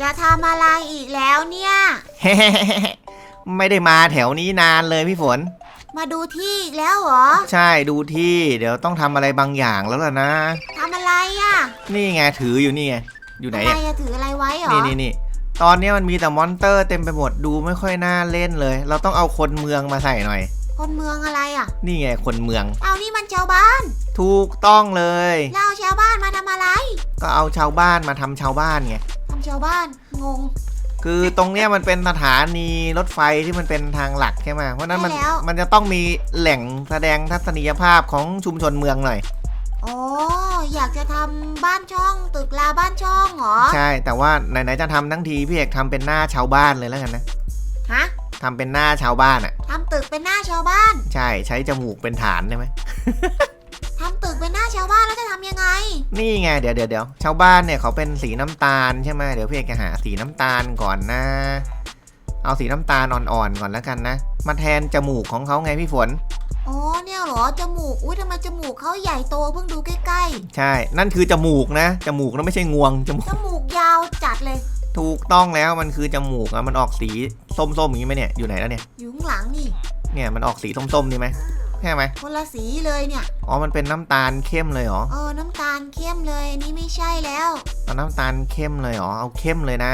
จะทำอะไรอีกแล้วเนี่ย ไม่ได้มาแถวนี้นานเลยพี่ฝน มาดูที่อีกแล้วเหรอใช่ดูที่เดี๋ยวต้องทำอะไรบางอย่างแล้วล่ะนะ ทำอะไรอะนี่ไงถืออยู่นี่ไงอยู่ไหนอะไรเนี่ยอะถืออะไรไว้เหรอนี่นี่นี่ตอนนี้มันมีแต่มอนเตอร์เต็มไปหมดดูไม่ค่อยน่าเล่นเลย เราต้องเอาคนเมืองมาใส่หน่อย คนเมืองอะไรอะ นี่ไงคนเมือง เอานี่มันชาวบ้าน ถูกต้องเลย เราเอาชาวบ้านมาทำอะไรก็เอาชาวบ้านมาทำชาวบ้านไง ทำชาวบ้าน งง คือตรงเนี้ยมันเป็นสถานีรถไฟที่มันเป็นทางหลักใช่ไหมเพราะฉะนั้นมันใช่แล้ว มันจะต้องมีแหล่งแสดงทัศนียภาพของชุมชนเมืองหน่อยโอ้อยากจะทำบ้านช่องตึกลาบ้านช่องเหรอ ใช่ แต่ว่าไหนๆจะทำทั้งทีพี่เอกทำเป็นหน้าชาวบ้านเลยแล้วกันนะ ฮะ ทำเป็นหน้าชาวบ้านอะ ทำตึกเป็นหน้าชาวบ้าน ใช่ใช้จมูกเป็นฐานได้ไหม ทำตึกเป็นหน้าชาวบ้านแล้วจะทำยังไง นี่ไงเดี๋ยวเดี๋ยวเดี๋ยวชาวบ้านเนี่ยเขาเป็นสีน้ำตาลใช่ไหมเดี๋ยวพี่เอกจะหาสีน้ำตาลก่อนนะ เอาสีน้ำตาลอ่อนๆก่อนแล้วกันนะ มาแทนจมูกของเขาไงพี่ฝน อ๋อเนี่ยเหรอ จมูก อุ้ยทำไมจมูกเขาใหญ่โตเพิ่งดูใกล้ใช่ นั่นคือจมูกนะ จมูกนะไม่ใช่งวงจมูๆกจมูกยาวจัดเลย ถูกต้องแล้วมันคือจมูกอะมันออกสีส้มๆอย่างนี้ไหมเนี่ยอยู่ไหนแล้วเนี่ยอยู่ข้างหลังนี่เนี่ยมันออกสีส้มๆนี่ไหมใช่ไหมคนละสีเลยเนี่ยอ๋อมันเป็นน้ำตาลเข้มเลยเหรอเออน้ำตาลเข้มเลยอันนี่ไม่ใช่แล้วเอาน้ำตาลเข้มเลยเหรอเอาเข้มเลยนะ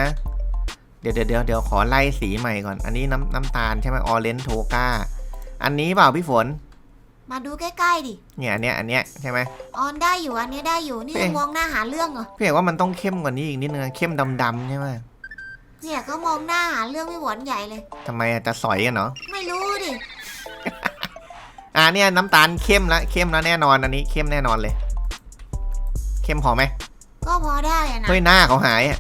เดี๋ยวเดี๋ยวเดี๋ยวเดี๋ยวขอไล่สีใหม่ก่อน อันนี้น้ำน้ำตาลใช่ไหมออเรนโทกาอันนี้เปล่าพี่ฝน มาดูใกล้ๆดิ เนี่ยอันเนี้ยอันเนี้ยใช่ไหม ออนได้อยู่อันนี้ได้อยู่ นี่เอ๊ะ มองหน้าหาเรื่องเหรอ พี่เอกว่ามันต้องเข้มกว่านี้อีกนิดนึงอะเข้มดำๆใช่ไหมเนี่ยก็มองหน้าหาเรื่องไม่หวนใหญ่เลย ทำไมอะจะสอยกันเนาะไม่รู้ดิ อ่าเนี่ยน้ำตาลเข้มละเข้มแล้วแน่นอนอันนี้เข้มแน่นอนเลย เข้มพอไหมก็พอได้อะนะเฮ้ยหน้าเขาหายอะ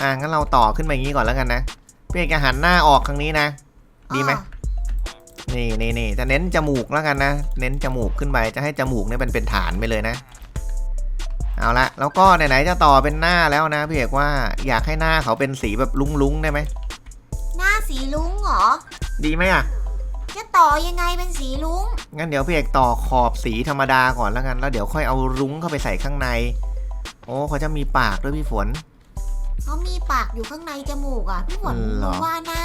อ่างั้นเราต่อขึ้นมาอย่างนี้ก่อนแล้วกันนะพี่เอกจะหันหน้าออกทางนี้นะ ดีไหมเออ นี่นี่นี่จะเน้นจมูกแล้วกันนะ เน้นจมูกขึ้นไป จะให้จมูกเนี่ยเป็นเป็นฐานไปเลยนะ เอาละ แล้วก็ไหนๆจะต่อเป็นหน้าแล้วนะพี่เอกว่าอยากให้หน้าเขาเป็นสีแบบลุ้งๆได้ไหม หน้าสีลุงเหรอ ดีไหมอะ จะต่อยังไงเป็นสีลุง งั้นเดี๋ยวพี่เอกต่อขอบสีธรรมดาก่อนแล้วกัน แล้วเดี๋ยวค่อยเอารุ้งเข้าไปใส่ข้างใน โอ้เขาจะมีปากด้วยพี่ฝน เขามีปากอยู่ข้างในจมูกอะ พี่ฝนเหรอ รู้ว่าหน้า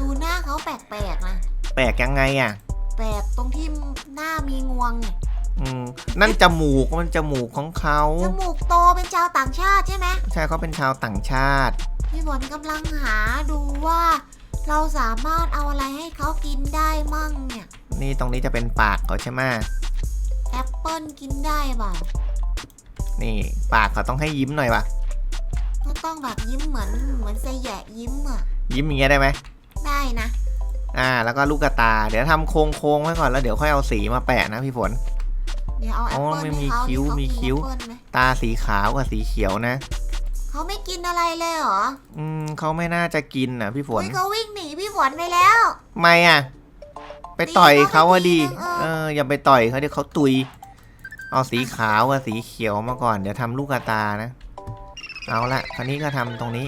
ดูหน้าเขาแปลกๆนะแปลกยังไงอะ แปลกตรงที่หน้ามีงวงเนี่ยอืมนั่นจมูกมันจมูกของเขา จมูกโตเป็นชาวต่างชาติใช่ไหมใช่เขาเป็นชาวต่างชาติ พี่ฝนกำลังหาดูว่า เราสามารถเอาอะไรให้เขากินได้มั่งเนี่ยนี่ตรงนี้จะเป็นปากเขาใช่ไหมแอปเปิลกินได้เปล่านี่ปากเขาต้องให้ยิ้มหน่อยว่ะ ก็ต้องแบบยิ้มเหมือนเหมือนเซแยะยิ้มอะยิ้มอย่างเงี้ยได้ไหมได้นะ อ่า แล้วก็ลูกกระตา เดี๋ยวทำโค้งโค้งๆไว้ก่อนแล้วเดี๋ยวค่อยเอาสีมาแปะนะพี่ฝน เดี๋ยวเอาแออ๋ปอเปิลไม่ให้มีเขาคิ้วดิเขามีกินคิ้วแอปเปิลไหมตาสีขาวกับสีเขียวนะ เขาไม่กินอะไรเลยเหรอ อืมเขาไม่น่าจะกินนะพี่ฝนเฮ้ยเขาวิ่งหนีพี่ฝนไปแล้วไม่อะ ไปต่อยเขาอะดีตีเขาไปทีนึงเออเอออย่าไปต่อยเขาเดี๋ยวเขาตุย เอาสีขาวกับสีเขียวมาก่อน เดี๋ยวทำลูกกระตานะ เอาละคราวนี้ก็ทำตรงนี้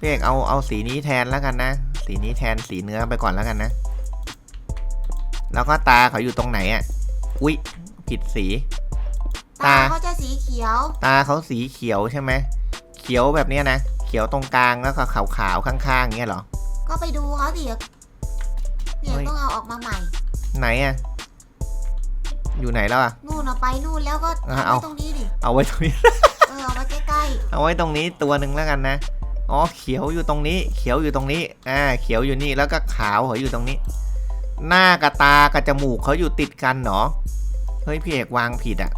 พี่เอกเอาเอาสีนี้แทนแล้วกันนะ สีนี้แทนสีเนื้อไปก่อนแล้วกันนะ แล้วก็ตาเขาอยู่ตรงไหนอะ อุ๊ยผิดสี ตาตา เขาจะสีเขียว ตาเขาสีเขียวใช่ไหม เขียวแบบเนี้ยนะ เขียวตรงกลางแล้วก็ขาวๆข้างๆเงี้ยเหรอ ก็ไปดูเขาดิเดี๋ยวเฮ้ย ต้องเอาออกมาใหม่ ไหนอะ อยู่ไหนแล้วอะ นู่นเอาไปนู่นแล้วก็อะทำเอา ไว้ตรงนี้ดิ เอาไว้ตรงนี้ เออเอาไว้ใกล้เอาไว้ตรงนี้ตัวหนึ่งแล้วกันนะ อ๋อเขียวอยู่ตรงนี้ เขียวอยู่ตรงนี้ อ่า เขียวอยู่นี่แล้วก็ขาวเขาอยู่ตรงนี้ หน้ากับตากับจมูกเขาอยู่ติดกันเหรอ เฮ้ยพี่เอกวางผิดอะ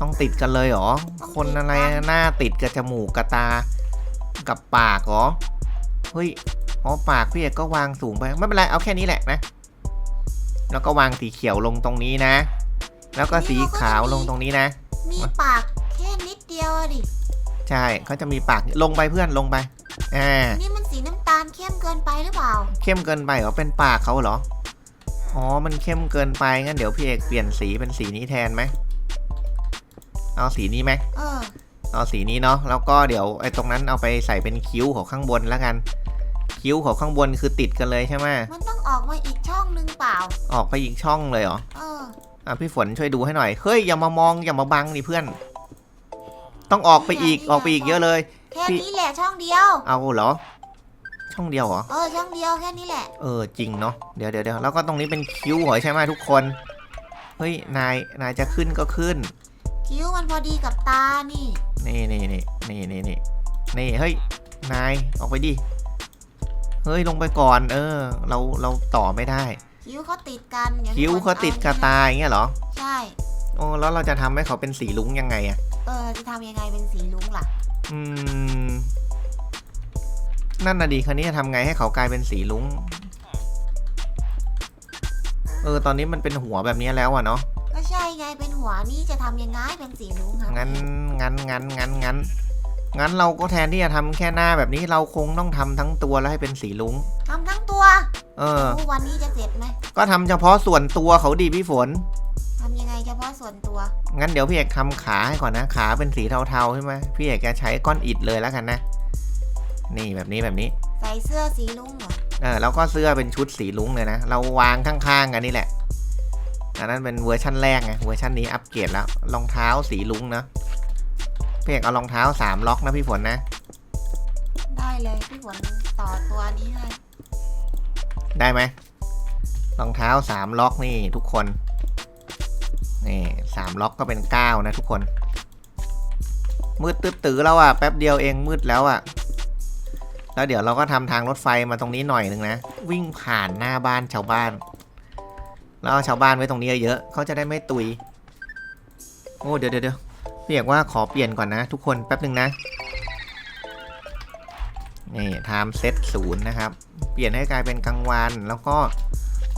ต้องติดกันเลยเหรอ คนอะไรหน้าติดกับจมูกกับตา กับปากเหรอ เฮ้ย อ๋อปากพี่เอกก็วางสูงไปไม่เป็นไรเอาแค่นี้แหละนะ แล้วก็วางสีเขียวลงตรงนี้นะ แล้วก็สีขาวลงตรงนี้นะ มีปากแค่นิดเดียวอะดิ ใช่เขาจะมีปากลงไปเพื่อนลงไปอ่านี่มันสีน้ำตาลเข้มเกินไปหรือเปล่า เข้มเกินไปเหรอเป็นปากเขาเหรออ๋อมันเข้มเกินไปงั้นเดี๋ยวพี่เอกเปลี่ยนสีเป็นสีนี้แทนไหมเอาสีนี้ไหมเออเอาสีนี้เนาะแล้วก็เดี๋ยวไอ้ตรงนั้นเอาไปใส่เป็นคิ้วของข้างบนแล้วกัน คิ้วของข้างบนคือติดกันเลยใช่ไหมมันต้องออกมาอีกช่องนึงเปล่า ออกไปอีกช่องเลยเหรอเอออะพี่ฝนช่วยดูให้หน่อยเฮ้ยอย่ามามองอย่ามาบังดิเพื่อน ต้องออกไปอีกออกไปอีกเยอะเลย แค่นี้แหละช่องเดียว เอาเหรอ ช่องเดียวเหรอ เออช่องเดียวแค่นี้แหละ เออจริงเนาะ เดี๋ยวเดี๋ยวเดี๋ยวแล้วก็ตรงนี้เป็นคิ้วหอยใช่ไหมทุกคน เฮ้ยนายนายจะขึ้นก็ขึ้น คิ้วมันพอดีกับตานี่ นี่นี่นี่นี่นี่นี่นี่เฮ้ยนายออกไปดิ เฮ้ยลงไปก่อน เออ เราเราต่อไม่ได้ คิ้วเขาติดกันดี๋ยคิ้วเขาติดกระตายอย่างเงี้ยเหรอ ใช่ โอ้แล้วเราจะทำให้เขาเป็นสีลุ้งยังไงอะ เออจะทำยังไงเป็นสีลุ้งล่ะ อืม นั่นน่ะดีคันนี้จะทำไงให้เขากลายเป็นสีลุ้ง เออ ตอนนี้มันเป็นหัวแบบนี้แล้วอะเนาะ ก็ใช่ไงเป็นหัวนี่จะทำยังไงเป็นสีลุ้งครับงั้น งั้น งั้น งั้น งั้น งั้นเราก็แทนที่จะทำแค่หน้าแบบนี้เราคงต้องทำทั้งตัวแล้วให้เป็นสีลุ้ง ทำทั้งตัวเออโอ้วันนี้จะเสร็จไหมก็ทำเฉพาะส่วนตัวเขาดีพี่ฝนทำยังไง เฉพาะส่วนตัว งั้นเดี๋ยวพี่เอกทำขาให้ก่อนนะ ขาเป็นสีเทาๆใช่ไหมพี่เอกจะใช้ก้อนอิฐเลยแล้วกันนะ นี่แบบนี้แบบนี้ ใส่เสื้อสีลุ้งเหรอ เออแล้วก็เสื้อเป็นชุดสีลุ้งเลยนะ เราวางข้างๆกันนี่แหละ อันนั้นเป็นเวอร์ชั่นแรกไง เวอร์ชันนี้อัปเกรดแล้ว รองเท้าสีลุ้งนะพี่เอกเอารองเท้าสามล็อกนะพี่ฝนนะ ได้เลยพี่ฝนต่อตัวนี้ให้ ได้ไหมรองเท้าสามล็อกนี่ทุกคน นี่สามล็อกก็เป็นเก้านะทุกคน มืดตื้อตื้อแล้วอะ แป๊บเดียวเองมืดแล้วอะ แล้วเดี๋ยวเราก็ทำทางรถไฟมาตรงนี้หน่อยหนึ่งนะ วิ่งผ่านหน้าบ้านชาวบ้าน แล้วชาวบ้านไว้ตรงนี้เยอะเขาจะได้ไม่ตุย โอ้เดี๋ยวเดี๋ยวเดี๋ยวพี่เอกว่าขอเปลี่ยนก่อนนะทุกคนแป๊บหนึ่งนะนี่ไทม์เซตศูนย์นะครับ เปลี่ยนให้กลายเป็นกลางวัน แล้วก็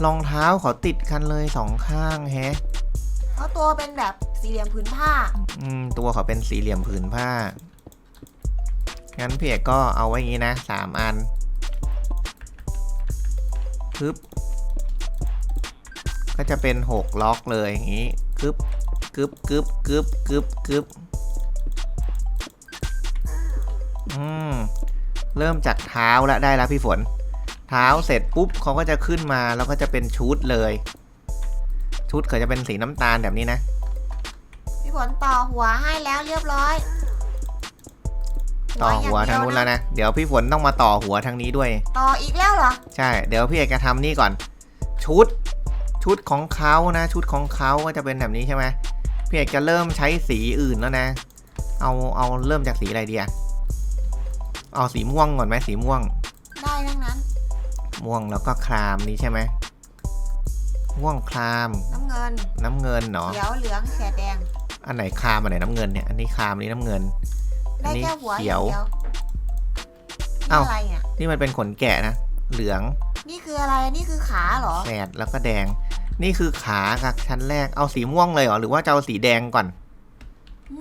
รองเท้าขอติดกันเลยสองข้างแฮะ ราะตัวเป็นแบบสี่เหลี่ยมผืนผ้า อืมตัวเขาเป็นสี่เหลี่ยมผืนผ้า งั้นพี่เอกก็เอาไว้อย่างนี้นะสามอันคึบ ก็จะเป็นหกล็อกเลยอย่างนี้กึบกึบกึบกึบกึบกึบอืม เริ่มจากเท้าแล้วได้แล้วพี่ฝน เท้าเสร็จปุ๊บเขาก็จะขึ้นมาแล้วก็จะเป็นชุดเลย ชุดเขาจะเป็นสีน้ำตาลแบบนี้นะ พี่ฝนต่อหัวให้แล้วเรียบร้อยต่อหัวอย่ทางนู้นแล้วนะ เดี๋ยวพี่ฝนต้องมาต่อหัวทางนี้ด้วย ต่ออีกแล้วเหรอ ใช่ เดี๋ยวพี่เอกจะทำนี่ก่อน ชุด ชุดของเขานะ ชุดของเขาก็จะเป็นแบบนี้ใช่ไหมพี่เอกจะเริ่มใช้สีอื่นแล้วนะ เอาเอาเริ่มจากสีอะไรดีอะเอาสีม่วงก่อนไหมสีม่วง ได้ทั้งนั้น ม่วงแล้วก็ครามนี้ใช่ไหม ม่วงคราม น้ำเงินน้ำเงินเนาะเขียวเหลืองแฉดแดง อันไหนครามอันไหนน้ำเงินเนี่ยอันนี้ครามอันนี้น้ำเงิน อัได้นนี้แค่หัวเขียวอย่างนี่เอ้า อะไรอะนี่มันเป็นขนแกะนะเหลืองนี่คืออะไรนี่คือขาเหรอ แสดแล้วก็แดง นี่คือขากับชั้นแรกเอาสีม่วงเลยเหรอหรือว่าจะเอาสีแดงก่อน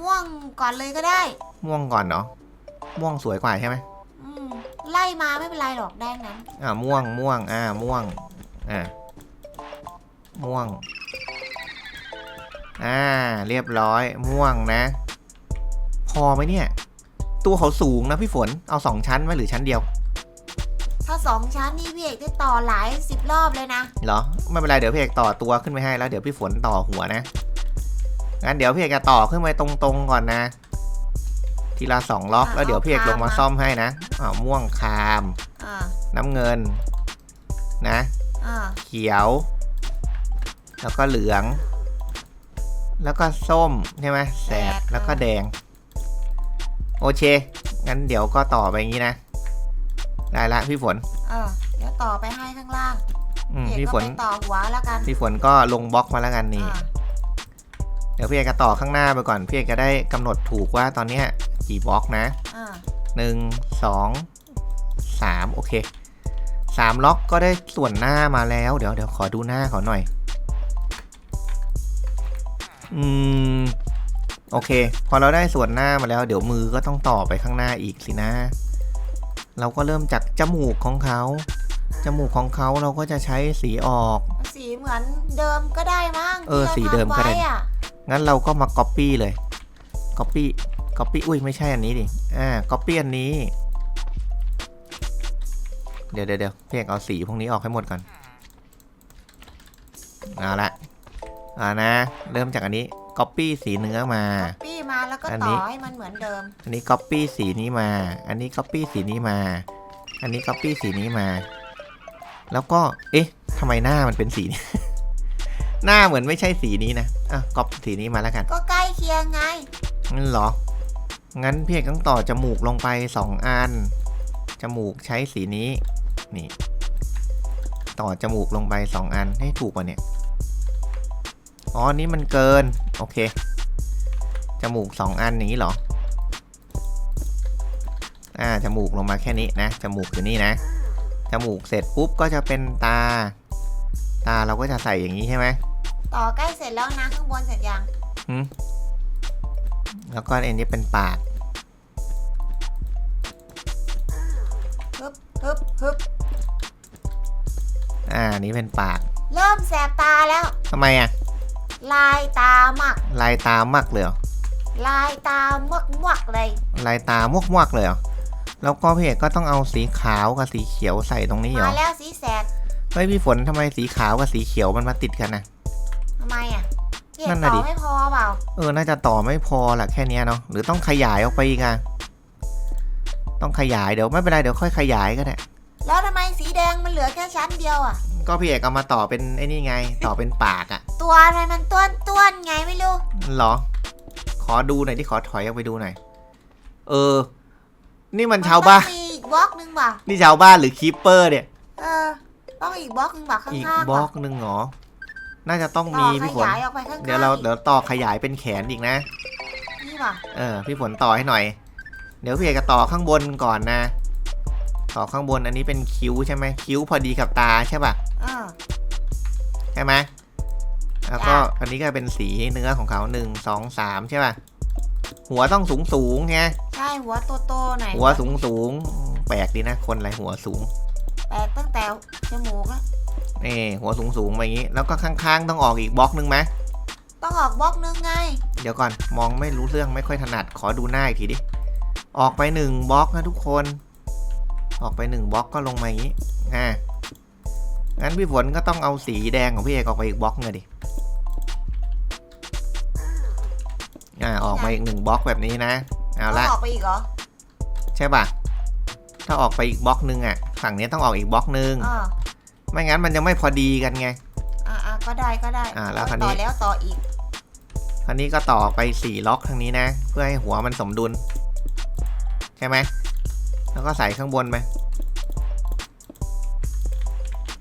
ม่วงก่อนเลยก็ได้ ม่วงก่อนเนาะม่วงสวยกว่าใช่ไหมอืมไล่มาไม่เป็นไรหรอกได้นั้น อ่าม่วงม่วงอ่าม่วงอ่า ม่วง อ่า เรียบร้อย ม่วงนะ พอไหมเนี่ย ตัวเขาสูงนะพี่ฝน เอาสองชั้นไหมหรือชั้นเดียว ถ้าสองชั้นนี่พี่เอกได้ต่อหลายสิบรอบเลยนะ เหรอ ไม่เป็นไร เดี๋ยวพี่เอกต่อตัวขึ้นไปให้แล้ว เดี๋ยวพี่ฝนต่อหัวนะ งั้นเดี๋ยวพี่เอกจะต่อขึ้นไปตรงๆก่อนนะ ทีละสองล็อก แล้วเดี๋ยวพี่เอกลงมาซ่อมให้นะอ่าม่วงคามอ่าน้ำเงิน นะอ่าเขียว แล้วก็เหลือง แล้วก็ส้มใช่ไหมแสดแล้วก็แดง โอเค งั้นเดี๋ยวก็ต่อไปอย่างนี้นะ ได้ละพี่ฝน เออเดี๋ยวต่อไปให้ข้างล่างอืมพี่เอกพี่ก็ฝนไปต่อหัวแล้วกันพี่ฝนก็ลงบล็อกมาแล้วกันนี่ อ่าเดี๋ยวพี่เอกจะต่อข้างหน้าไปก่อน พี่เอกจะได้กำหนดถูกว่าตอนเนี้ยกี่บล็อกนะ อ่าหนึ่งสองสามโอเคสามล็อกก็ได้ส่วนหน้ามาแล้ว เดี๋ยวเดี๋ยวขอดูหน้าเขาหน่อย อืม โอเค พอเราได้ส่วนหน้ามาแล้ว เดี๋ยวมือก็ต้องต่อไปข้างหน้าอีกสินะ เราก็เริ่มจากจมูกของเขา จมูกของเขาเราก็จะใช้สีออก สีเหมือนเดิมก็ได้มั้งเออที่ราสีเดิมก็ได้ทำว้อะงั้นเราก็มา Copy เลย Copy Copy อุ้ยไม่ใช่อันนี้ดิ อ่า Copy อันนี้ เดี๋ยวเดี๋ยวเดี๋ยวพี่เอกเอาสีพวกนี้ออกให้หมดก่อน เอาละ อ่านะ เริ่มจากอันนี้ Copy สีเนื้อมา ปี้มาแล้วแล้วก็อันต่นี้อให้มันเหมือนเดิม อันนี้ก๊อปปี้สีนี้มา อันนี้ก๊อปปี้สีนี้มา อันนี้ก๊อปปี้สีนี้มา แล้วก็ เอ๊ะทำไมหน้ามันเป็นสีนี้ หน้าเหมือนไม่ใช่สีนี้นะ อะก๊อปสีนี้มาแล้วกัน ก็ใกล้เคียงไง งั้นเหรอ งั้นพี่เอกต้องต่อจมูกลงไปสองอัน จมูกใช้สีนี้ นี่ ต่อจมูกลงไปสองอันให้ถูกป่ะเนี่ย อ๋อนี่มันเกิน โอเค จมูกสองอันอย่างนี้เหรอ อ่า จมูกลงมาแค่นี้นะ จมูกอยู่นี่นะ จมูกเสร็จปุ๊บก็จะเป็นตา ตาเราก็จะใส่อย่างนี้ใช่ไหมต่อใกล้เสร็จแล้วนะข้างบนเสร็จยังหืมแล้วก็อันนี้เป็นปาก ฮึบฮึบฮึบอ่าอันนี้เป็นปาก เริ่มแสบตาแล้วทำไมอะ ลายตามากลายตามากเลยเหรอลายตามากมากๆเลย ลายตามวกมวกๆเลยเหรอแล้วก็พี่เอกก็ต้องเอาสีขาวกับสีเขียวใส่ตรงนี้เหรมาอแล้วสีแสดเฮ้ยพี่ฝนทำไมสีขาวกับสีเขียวมันมาติดกันนะ ทำไมอะพี่เอนั่กนน่ะต่ดิ อไม่พอเปล่าเออ น่าจะต่อไม่พอละแค่เนี้ยเนาะ หรือต้องขยายออกไปอีกอะต้องขยายเดี๋ยวไม่เป็นไรเดี๋ยวค่อยขยายก็ได้ แล้วทำไมสีแดงมันเหลือแค่ชั้นเดียวอะก็พี่เอกเอามาต่อเป็นไอ้นี่ไง ต่อเป็นปากอะ ตัวอะไรมันต้วนต้วนๆไงไม่รู้ เหรอ ขอดูหน่อยที่ขอถอยออกไปดูหน่อย เออ นี่มันชาวบ้านต้องมีอีกบล็อกหนึงเปล่านี่ชาวบ้านหรือคีปเปอร์เนี่ย เออ ต้องอีกบล็อกหนึงเปล่าข้างอีกๆบล็อเปกหนึ่งเหรอ น่าจะต้องต่มีอขพี่ฝนยายออกไปข้างๆเดี๋ยวเราอีกเดี๋ยวต่อขยายเป็นแขนอีกนะ นี่เปล่าเออ พี่ฝนต่อให้หน่อย เดี๋ยวพี่เอกจะต่อข้างบนก่อนนะ ต่อข้างบนอันนี้เป็นคิ้วใช่ไหมคิ้วพอดีกับตาใช่ป่ะ เออใช่ไหม แล้วก็จ้ะอันนี้ก็เป็นสีเนื้อของเขาหนึ่งสองสามใช่ป่ะ หัวต้องสูงสูงไงใช่หัวโตๆหน่อยหัวสูงสูงแปลกดีนะคนอะไรหัวสูง แปลกตั้งแต่จมูกแล้วนี่หัวสูงสูงมาอย่างนี้ แล้วก็ข้างๆ ต้องออกอีกบล็อกหนึ่งไหมต้องออกบล็อกหนึงไง เดี๋ยวก่อนมองไม่รู้เรื่องไม่ค่อยถนัดขอดูหน้าอีกทีดิออกไปหนึ่งบล็อกนะทุกคน ออกไปหนึ่งบล็อกก็ลงมาอย่างนี้อ่างั้นพี่ฝนก็ต้องเอาสีแดงของพี่เอกออกไปอีกบล็อกหนึงดิ อ่าออกมาอีกหนึ่งบล็อกแบบนี้นะเอาต้องละออกไปอีกเหรอใช่ป่ะถ้าออกไปอีกบล็อกหนึงอะฝั่งนี้ต้องออกอีกบล็อกหนึงเออไม่งั้นมันจะไม่พอดีกันไงอะอะก็ได้ก็ได้อะแล้วคราวนี้ต่อแล้วต่ออีกคราวนี้ก็ต่อไปสี่ล็อกทางนี้นะ เพื่อให้หัวมันสมดุล ใช่ไหมแล้วก็ใส่ข้างบนไป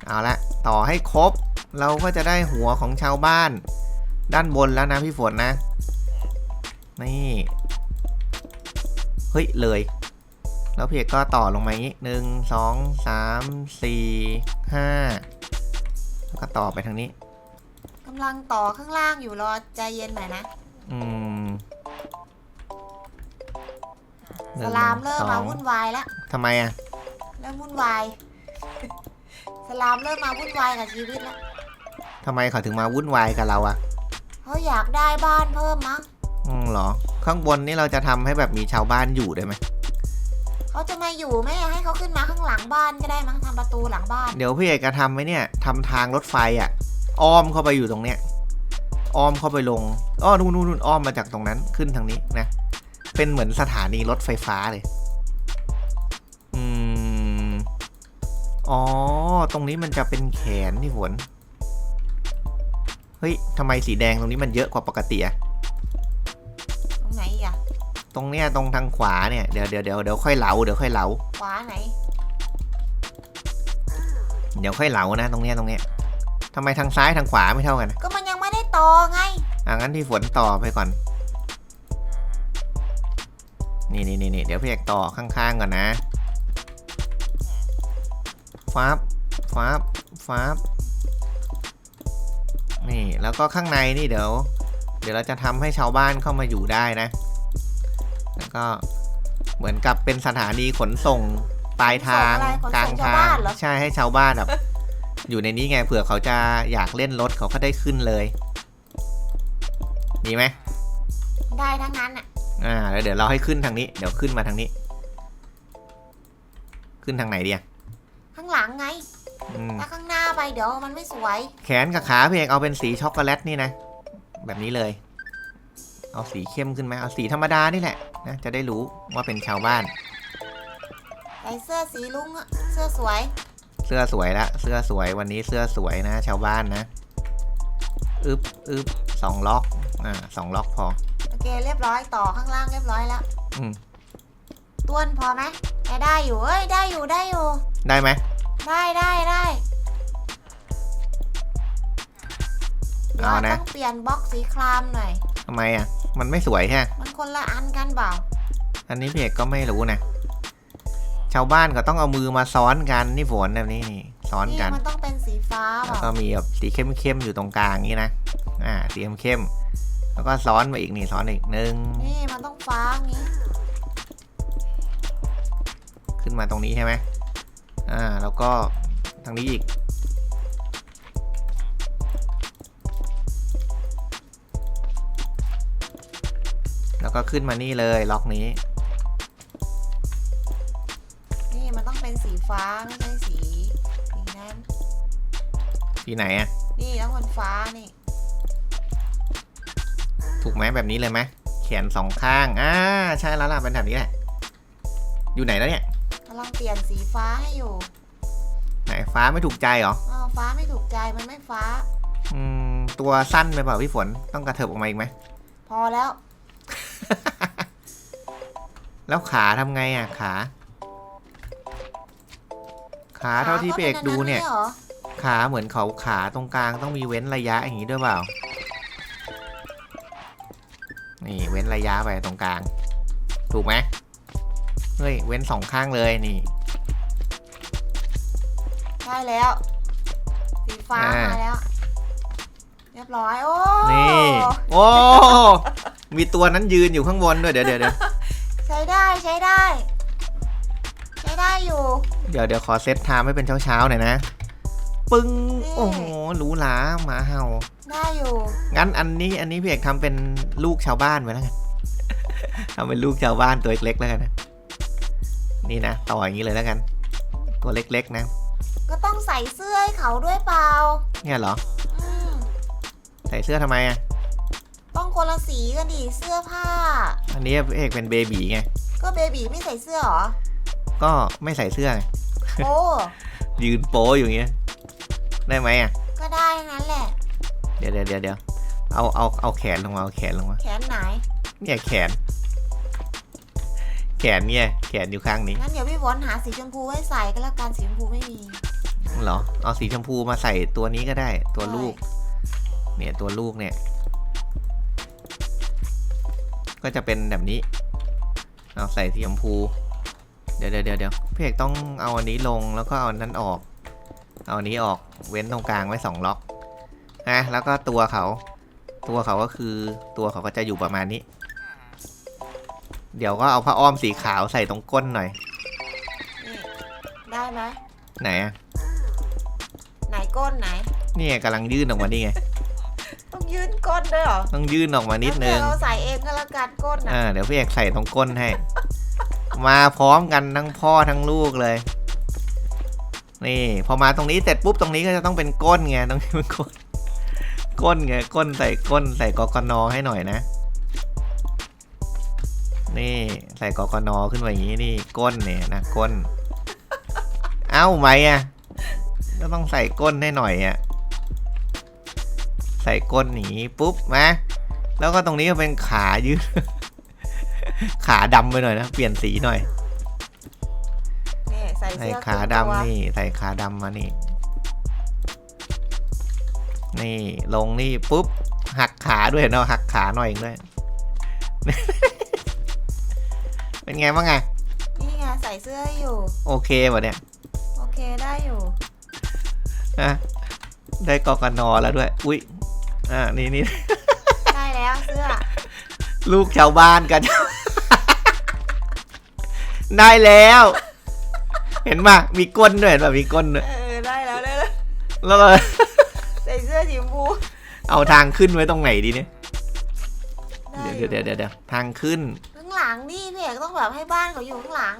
เอาละต่อให้ครบ เราก็จะได้หัวของชาวบ้าน ด้านบนแล้วนะพี่ฝนนะ นี่ เฮ้ย เลย แล้วพี่เอกก็ต่อลงมาอย่างนี้หนึ่งสองสามสี่ห้าแล้วก็ต่อไปทางนี้ กำลังต่อข้างล่างอยู่รอใจเย็นหน่อยนะ อืมหสนึ่งลามเริ่มสมาองวุ่นวายแล้วทำไมอะ เริ่มวุ่นวาย สลามเริ่มมาวุ่นวายกับชีวิตแล้วทำไมเขาถึงมาวุ่นวายกับเราอะ เขาอยากได้บ้านเพิ่มมั้ง อืมเหรอ ข้างบนนี่เราจะทำให้แบบมีชาวบ้านอยู่ได้ไหม เขาจะมาอยู่ไหมให้เขาขึ้นมาข้างหลังบ้านก็ได้มั้งทำประตูหลังบ้าน เดี๋ยวพี่เอกจะทำไหมเนี่ยทำทางรถไฟอะ อ้อมเข้าไปอยู่ตรงเนี้ย อ้อมเข้าไปลง อ้อ นู่นนู่นนู่นอ้อมมาจากตรงนั้นขึ้นทางนี้นะ เป็นเหมือนสถานีรถไฟฟ้าเลย อืม อ๋อ ตรงนี้มันจะเป็นแขนที่ฝน เฮ้ยทำไมสีแดงตรงนี้มันเยอะกว่าปกติอะตรง ไหนอีกอะตรงเนี้ยตรงทางขวาเนี่ยเดี๋ยวเดี๋ยวเดี๋ยวเดี๋ยวค่อยเหลาเดี๋ยวค่อยเหลาขวาไหน เดี๋ยวค่อยเหลานะตรงเนี้ยตรงเนี้ยทำไมทางซ้ายทางขวาไม่เท่ากันอะก็มันยังไม่ได้ต่อไงอะงั้นที่ฝนต่อไปก่อนนี่นี่นี่นี่เดี๋ยวพี่เอกต่อข้างๆก่อนนะฟ้าบฟ้าบฟ้าบนี่แล้วก็ข้างในนี่เดี๋ยว เดี๋ยวเราจะทำให้ชาวบ้านเข้ามาอยู่ได้นะ แล้วก็เหมือนกับเป็นสถานีขนส่งปลายทางขนส่งอะไรขนส่งกลางชาวทางบ้านเหรอใช่ให้ชาวบ้านแบบอยู่ในนี้ไงเผื่อเขาจะอยากเล่นรถเขาก็ได้ขึ้นเลยดีไหมได้ทั้งนั้นอะอ่าแล้วเดี๋ยวเราให้ขึ้นทางนี้ เดี๋ยวขึ้นมาทางนี้ ขึ้นทางไหนดีอะข้างหลังไงอืมถ้าข้างหน้าไปเดี๋ยวมันไม่สวย แขนกับขาพี่เอกเอาเป็นสีช็อกโกแลตนี่นะ แบบนี้เลย เอาสีเข้มขึ้นไหมเอาสีธรรมดานี่แหละนะจะได้รู้ว่าเป็นชาวบ้าน ใส่เสื้อสีลุงอะเสื้อสวย เสื้อสวยละเสื้อสวยวันนี้เสื้อสวยนะ ชาวบ้านนะอึบอึบสองล็อกอ่าสองล็อกพอโอเคเรียบร้อยต่อข้างล่างเรียบร้อยแล้วอืมต้วนพอไหมได้ได้อยู่เอ้ยได้อยู่ได้อยู่ ได้ไหมได้ได้ได้ เดี๋ยวเอานะ ต้องเปลี่ยนบล็อกสีครามหน่อย ทำไมอะ มันไม่สวยแฮะมันคนละอันกันเปล่า อันนี้พี่เอกก็ไม่รู้นะ ชาวบ้านก็ต้องเอามือมาซ้อนกันนี่ฝนแบบนี้นี่ซ้อนนี่กัน มันต้องเป็นสีฟ้าเปแล้วล่าก็มีแบบสีเข้มๆอยู่ตรงกลางนี้นะ อ่า สีเข้มๆแล้วก็ซ้อนมาอีกนี่ซ้อนอีกหนึ่งนี่มันต้องฟ้างี้ขึ้นมาตรงนี้ใช่ไหมอ่า แล้วก็ทางนี้อีก แล้วก็ขึ้นมานี่เลยล็อกนี้ นี่มันต้องเป็นสีฟ้าไม่ใช่สีสีนั้นที่ไหนอะนี่ต้องเป็นฟ้านี่ถูกไหมแบบนี้เลยไหมแขนสองข้างอ่าใช่แล้วล่ะเป็นแบบนี้แหละ อยู่ไหนแล้วเนี่ยกำลังเปลี่ยนสีฟ้าให้อยู่ ไหนฟ้าไม่ถูกใจเหรออ้าวฟ้าไม่ถูกใจมันไม่ฟ้า อืมตัวสั้นไปเปล่าพี่ฝนต้องกระเถิบออกมาอีกไหมพอแล้ว แล้วขาทำไงอะขา ขาเท่าที่พี่เอกดูเนี่ยขาก็ป็อัหรอขาเหมือนเขาขาตรงกลางต้องมีเว้นระยะอย่างนี้ด้วยเปล่า นี่เว้นระยะไปตรงกลาง ถูกไหมเฮ้ยเว้นสองข้างเลยนี่ใช่แล้วสีฟ้าอ่ามมาแล้ว เรียบร้อย โอ้ นี่ โอ้ มีตัวนั้นยืนอยู่ข้างบนด้วยเดี๋ยวเดี๋ยวเดี๋ยวใช้ได้ใช้ได้ ใช้ได้อยู่ เดี๋ยวเดี๋ยวขอเซตไทม์ให้เป็นเช้าๆหน่อยนะ ปึ้งนี่โอ้โหหรูหราหมาเห่า ได้อยู่ งั้นอันนี้อันนี้พี่เอกทำเป็นลูกชาวบ้านไปแล้วกันทำเป็นลูกชาวบ้านตัวเล็กๆแล้วกันนะ นี่นะต่ออย่างนี้เลยแล้วกัน ตัวเล็กๆนะ ก็ต้องใส่เสื้อให้เขาด้วยเปล่าเนี่ยเหรออืมใส่เสื้อทำไมอะต้อง คนละสีกันดิเสื้อผ้า อันนี้พี่เอกเป็นเบบีไง ก็เบบีไม่ใส่เสื้อเหรอ ก็ไม่ใส่เสื้อไง โอ้ ยืนโป้อยู่อย่างเงี้ย ได้ไหมอะ ก็ได้ทั้งนั้นแหละ เดี๋ยวเดี๋ยวเดี๋ยวเดี๋ยวเอาเอาเอาแขนลงมาเอาแขนลงมา แขนไหน เนี่ยแขน แขนเนี่ย แขนอยู่ข้างนี้งั้นเดี๋ยวพี่วอนหาสีชมพูให้ใส่ก็แล้วกันสีชมพูไม่มี เหรอ เอาสีชมพูมาใส่ตัวนี้ก็ได้ ตัวลูก เนี่ยตัวลูกเนี่ย ก็จะเป็นแบบนี้ เอาใส่สีชมพูเดี๋ยวเดี๋ยวเดี๋ยวเดี๋ยวพี่เอกต้องเอาอันนี้ลงแล้วก็เอาอันนั้นออก เอาอันนี้ออกเว้นตรงกลางไว้สองล็อกนะแล้วก็ตัวเขา ตัวเขาก็คือตัวเขาก็จะอยู่ประมาณนี้ เดี๋ยวก็เอาผ้าอ้อมสีขาวใส่ตรงก้นหน่อยนี่ได้ไหมไหนอะไหนก้นไหนเนี่ยกำลังยื่นออกมานี่ไงต้องยืน ก้นด้วยเหรอต้องยื่นออกมานิดนึงงั้เราใส่เองก็แล้วกันก้นนะอ่าเดี๋ยวพี่เอกใส่ตรงก้นให้ มาพร้อมกันทั้งพ่อทั้งลูกเลย นี่พอมาตรงนี้เสร็จปุ๊บตรงนี้ก็จะต้องเป็นก้นไงตรงนี้เป็นก้นก้นไงก้นใส่ก้นใส่กกนให้หน่อยนะ นี่ใส่กกนขึ้นมาอย่างนี้นี่ก้นเนี่ยนะก้น เอ้าไหมอะก็ต้องใส่ก้นให้หน่อยอะใส่ก้นอย่างนี้ปุ๊บมาแล้วก็ตรงนี้ก็เป็นขายืด ขาดำไปหน่อยนะ เปลี่ยนสีหน่อยนี่ใส่ใส่เสื้อขาคลุมดำตัวนี่ ใส่ขาดำมานี่ นี่ลงนี่ปุ๊บ หักขาด้วยเนาะหักขาหน่อยเองด้วย เป็นไงบ้างไงนี่ไงใส่เสื้อให้อยู่ โอเคป่ะเนี่ย โอเคได้อยู่นะได้กกนแล้วด้วย อุ้ย อ่านี่นี่ได้แล้วเสื้อ ลูกชาวบ้านกัน ได้แล้ว เห็นป่ะมีก้นด้วยเห็นป่ะมีก้นด้วยเออได้แล้วได้แล้วแล้วก็ ใส่เสื้อสีชมพูเอาทางขึ้นไว้ตรงไหนดีเนี่ยได้เดี๋ยวเดี๋ยวเดี๋ยวเดี๋ยวทางขึ้น ข้างหลังนี่พี่เอกต้องแบบให้บ้านเขาอยู่ข้างหลัง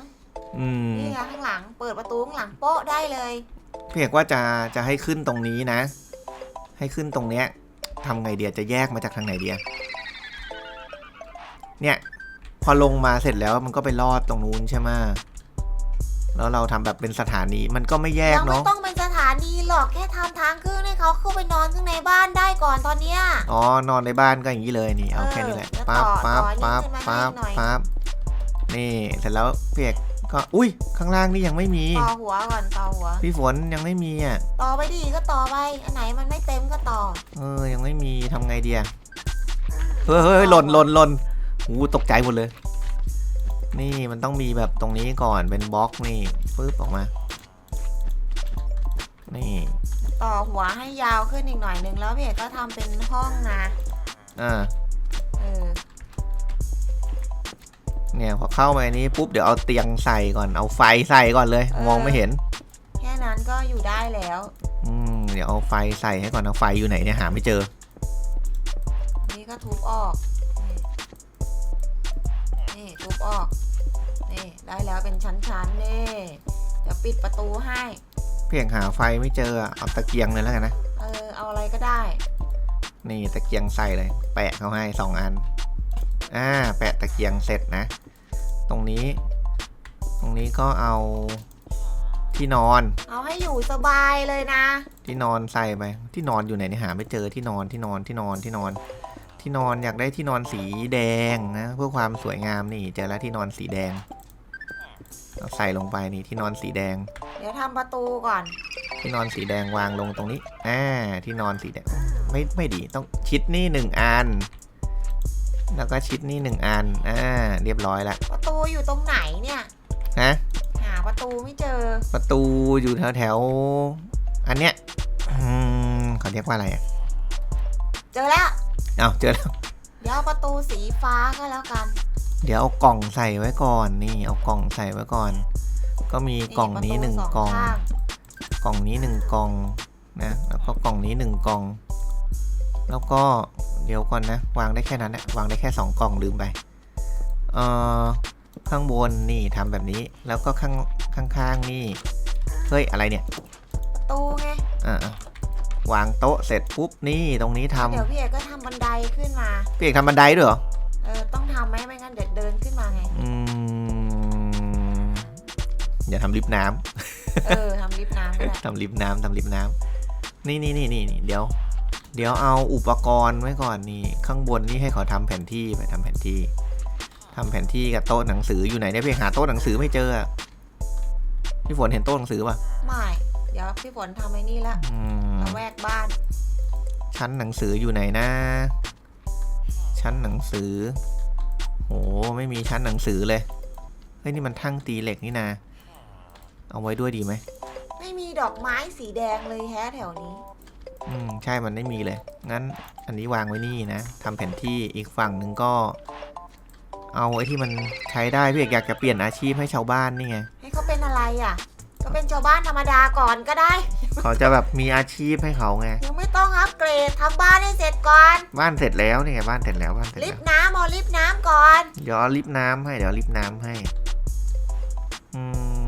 อืมนี่ไงข้างหลัง เปิดประตูข้างหลังโป๊ะได้เลย พี่เอกว่าจะจะให้ขึ้นตรงนี้นะ ให้ขึ้นตรงเนี้ย ทำไงเดียจะแยกมาจากทางไหนเดียเนี่ย พอลงมาเสร็จแล้วมันก็ไปลอดตรงนู้นใช่ไหมแล้วเราทำแบบเป็นสถานีมันก็ไม่แยกยังไม่เนาะต้องเป็นสถานีหรอกแค่ทำทางขึ้นให้เขาเข้าไปนอนข้างในบ้านได้ก่อนตอนเนี้ยอ๋อนอนในบ้านก็อย่างนี้เลยนี่เอาแค่นี้แหละเออแล้วปั๊บต่อปั๊บต่อปั๊บนี่ขึ้นมาปั๊บให้หน่อยปั๊บนี่เสร็จแล้วพี่เอก ก็อุ้ยข้างล่างนี่ยังไม่มี ต่อหัวก่อนต่อหัว พี่ฝนยังไม่มีอะต่อไปดีก็ต่อไป อันไหนมันไม่เต็มก็ต่อ เออยังไม่มีทำไงเดียเฮ้ยเฮ้ยหล่นหล่นหล่นหูตกใจหมดเลย นี่มันต้องมีแบบตรงนี้ก่อนเป็นบล็อกนี่ปึ๊บออกมา นี่ต่อหัวให้ยาวขึ้นอีกหน่อยนึงแล้วพี่เอกก็ทำเป็นห้องนะ อ่าเออ เนี่ยพอเข้ามาในนี้ปุ๊บเดี๋ยวเอาเตียงใส่ก่อนเอาไฟใส่ก่อนเลยมองไม่เห็น แค่นั้นก็อยู่ได้แล้ว อืมเดี๋ยวเอาไฟใส่ให้ก่อนเอาไฟอยู่ไหนเนี่ยหาไม่เจอ นี่ก็ทุบออกนี่นี่ทุบออก นี่ได้แล้วเป็นชั้นๆนี่ เดี๋ยวปิดประตูให้ เพียงหาไฟไม่เจออะเอาตะเกียงเลยแล้วกันนะเออเอาอะไรก็ได้ นี่ตะเกียงใส่เลย แปะเขาให้สองอันอ่าแปะตะเกียงเสร็จนะ ตรงนี้ ตรงนี้ก็เอาที่นอน เอาให้อยู่สบายเลยนะ ที่นอนใส่ไปที่นอนอยู่ไหนเนี่ยหาไม่เจอที่นอนที่นอนที่นอนที่นอน ที่นอนอยากได้ที่นอนสีแดงนะเพื่อความสวยงามนี่เจอแล้วที่นอนสีแดงเอาใส่ลงไปนี่ที่นอนสีแดง เดี๋ยวทำประตูก่อน ที่นอนสีแดงวางลงตรงนี้อ่าที่นอนสีแดงไม่ไม่ดีต้องชิดนี่หนึ่งอัน แล้วก็ชิดนี่หนึ่งอันอ่าเรียบร้อยละ ประตู อยู่ตรงไหนเนี่ยฮะหาประตูไม่เจอ ประตูอยู่แถวแถวๆอันเนี้ยอืมเขาเรียกว่าอะไรอะเจอแล้วเอาเจอแล้ว เดี๋ยวเอาประตูสีฟ้าก็แล้วกัน เดี๋ยวเอากล่องใส่ไว้ก่อนนี่เอากล่องใส่ไว้ก่อน ก็มีกล่องนี้หนึ่งประตูสกล่องข้างกล่องนี้หนึ่งกล่องนะแล้วก็กล่องนี้หนึ่งกล่อง แล้วก็เดี๋ยวก่อนนะ วางได้แค่นั้นนะวางได้แค่สองกล่องลืมไปเอ่อ ข้างบนนี่ทำแบบนี้ แล้วก็ข้างข้างๆนี่ เฮ้ย อะไรเนี่ยประตูไงอ่าๆวางโต๊ะเสร็จปุ๊บนี่ตรงนี้ทำเดี๋ยวพี่เอกก็ทำบันไดขึ้นมาพี่เอกทำบันไดด้วยเหรอเออต้องทำไหมไม่งั้นเดี๋ยวเดินขึ้นมาไงอืมอย่าทำลิฟต์น้ำเออทำลิฟต์น้ำก็ได้ทำลิฟต์น้ำทำลิฟต์น้ำนี่นี่นี่นี่นี่เดี๋ยว เดี๋ยวเอาอุปกรณ์ไว้ก่อนนี่ ข้างบนนี่ให้เขาทำแผนที่ไปทำแผนที่ ทำแผนที่กับโต๊ะหนังสืออยู่ไหนเนี่ยพี่หาโต๊ะหนังสือไม่เจออะพี่ฝนเห็นโต๊ะหนังสือป่ะไม่ เดี๋ยวพี่ฝนทำไอ้นี่ละอืมระแวกบ้าน ชั้นหนังสืออยู่ไหนนะ ชั้นหนังสือโหไม่มีชั้นหนังสือเลย เฮ้ยนี่มันทั้งตีเหล็กนี่นา เอาไว้ด้วยดีไหม ไม่มีดอกไม้สีแดงเลยแฮะแถวนี้ อืมใช่มันไม่มีเลย งั้นอันนี้วางไว้นี่นะทำแผนที่อีกฝั่งหนึ่งก็ เอาไอ้ที่มันใช้ได้พี่เอกอยากจะเปลี่ยนอาชีพให้ชาวบ้านนี่ไงให้เขาเป็นอะไรอะ ก็เป็นชาวบ้านธรรมดาก่อนก็ได้ เขาจะแบบมีอาชีพให้เขาไงยังไม่ต้องอัปเกรดทำบ้านให้เสร็จก่อน บ้านเสร็จแล้วนี่ไงบ้านเสร็จแล้วบ้านเสร็จลิแล้ฟวต์น้ำเอาลิฟต์น้ำก่อน เดี๋ยวเอาลิฟต์น้ำให้เดี๋ยวเอาลิฟต์น้ำให้อืม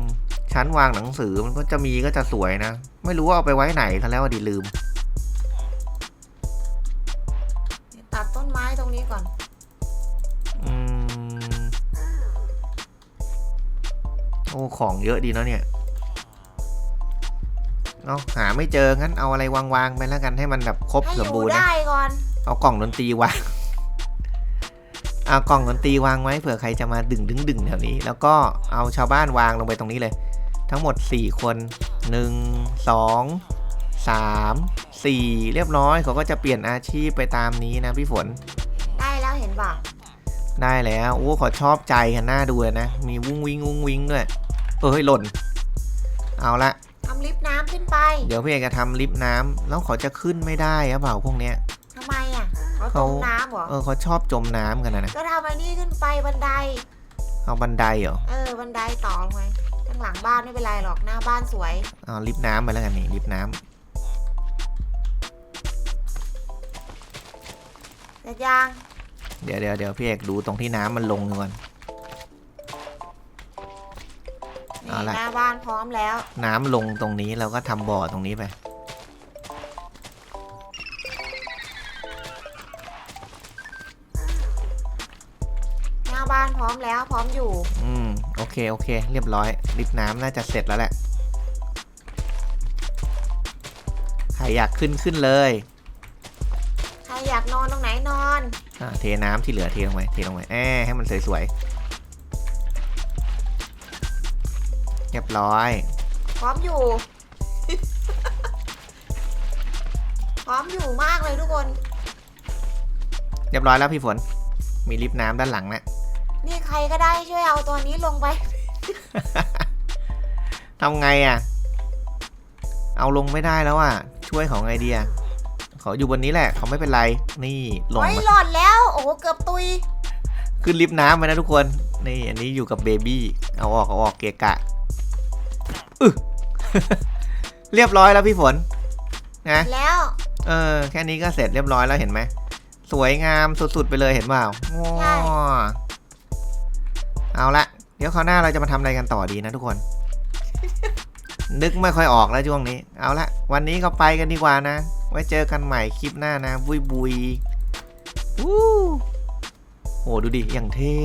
ชั้นวางหนังสือมันก็จะมีก็จะสวยนะ ไม่รู้ว่าเอาไปไว้ไหนซะแล้วอะดิลืม โอ้ของเยอะดีเนาะเนี่ยเอาหาไม่เจองั้นเอาอะไรวางๆไปแล้วกันให้มันแบบครบให้สอมยู่บูรณ์นะได้ก่อน เอากล่องดนตรีวาง เอากล่องดนตรีวางไว้เผื่อใครจะมาดึงดึงดึงแถวนี้ แล้วก็เอาชาวบ้านวางลงไปตรงนี้เลย ทั้งหมด 4 คน 1 2 3 4 เรียบร้อยเขาก็จะเปลี่ยนอาชีพไปตามนี้นะพี่ฝน ได้แล้วเห็นป่ะ ได้แล้วโอ้ขอชอบใจกันหน้าดูเลยนะ มีวุ้งวิงวุ้งวิงด้วยเออเฮ้ยหล่น เอาละทำลิฟต์น้ำขึ้นไป เดี๋ยวพี่เอกจะทำลิฟต์น้ำแล้วเขาจะขึ้นไม่ได้หรือเปล่าพวกเนี้ยทำไมอะเขาเขาตกน้ำเหรอเออเขาชอบจมน้ำกันนะนะก็ทำไอ้นี่ขึ้นไปบันได เอาบันไดเหรอเออบันไดต่อลงไปข้างหลังบ้านไม่เป็นไรหรอกหน้าบ้านสวยเอาลิฟต์น้ำไปแล้วกันนี่ลิฟต์น้ำเสร็จยัง เดี๋ยวเดี๋ยวเดี๋ยวพี่เอกดูตรงที่น้ำมันลงก่อน นี่เอาละ หน้าบ้านพร้อมแล้ว น้ำลงตรงนี้เราก็ทำบ่อตรงนี้ไปำแล้ว พร้อมอยู่ อืม โอเค โอเค เรียบร้อยลิฟต์น้ำน่าจะเสร็จแล้วแหละ ใครอยากขึ้นขึ้นเลย ใครอยากนอนตรงไหนนอนอ่า เทน้ำที่เหลือเทลงไปเทลงไปแอบให้มันสวยๆเรียบร้อย พร้อมอยู่ พร้อมอยู่มากเลยทุกคน เรียบร้อยแล้วพี่ฝน มีลิฟต์น้ำด้านหลังนะนี่ใครก็ได้ช่วยเอาตัวนี้ลงไปทำไงอะ เอาลงไม่ได้แล้วอะ ช่วยเขาไงดีอะ เขาอยู่บนนี้แหละ เขาไม่เป็นไร นี่ลงโอ้ยมาหลอดแล้ว โอ้โหเกือบตุย ขึ้นลิฟต์น้ำไปนะทุกคน นี่อันนี้อยู่กับเบบี้ เอาออกเอาออกเกะกะอึ เรียบร้อยแล้วพี่ฝน นะ แล้วเออ แค่นี้ก็เสร็จเรียบร้อยแล้วเห็นไหม สวยงามสุดๆไปเลยเห็นเปล่าใช่ว้าเอาละ เดี๋ยวคราวหน้าเราจะมาทำอะไรกันต่อดีนะทุกคน นึกไม่ค่อยออกแล้วช่วงนี้ เอาละ วันนี้ก็ไปกันดีกว่านะ ไว้เจอกันใหม่คลิปหน้านะ บุยบุยวู้โหดูดิ อย่างเท่